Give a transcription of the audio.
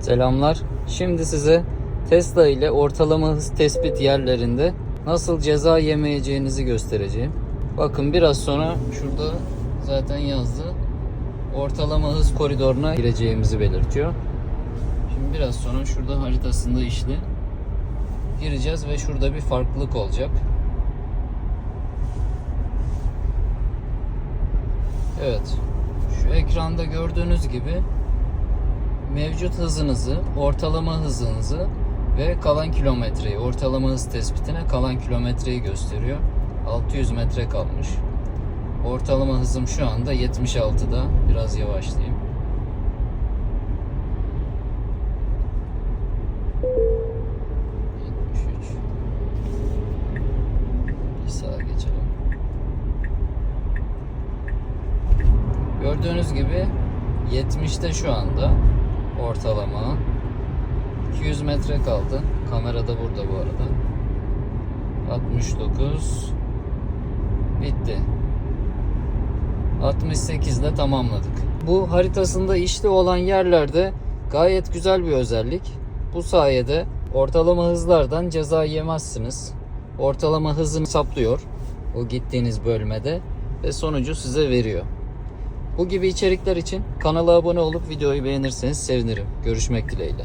Selamlar. Şimdi size Tesla ile ortalama hız tespit yerlerinde nasıl ceza yemeyeceğinizi göstereceğim. Bakın biraz sonra şurada zaten yazdı. Ortalama hız koridoruna gireceğimizi belirtiyor. Şimdi biraz sonra şurada haritasında işli. Gireceğiz ve şurada bir farklılık olacak. Evet. Şu ekranda gördüğünüz gibi mevcut hızınızı, ortalama hızınızı ve kalan kilometreyi, ortalama hız tespitine kalan kilometreyi gösteriyor. 600 metre kalmış. Ortalama hızım şu anda 76'da. Biraz yavaşlayayım. ...73. Bir sağa geçelim. Gördüğünüz gibi 70'te şu anda ortalama. 200 metre kaldı. Kamera da burada bu arada. 69 bitti. 68 ile tamamladık. Bu haritasında işli olan yerlerde gayet güzel bir özellik. Bu sayede ortalama hızlardan ceza yemezsiniz. Ortalama hızını saplıyor o gittiğiniz bölmede ve sonucu size veriyor. Bu gibi içerikler için kanala abone olup videoyu beğenirseniz sevinirim. Görüşmek dileğiyle.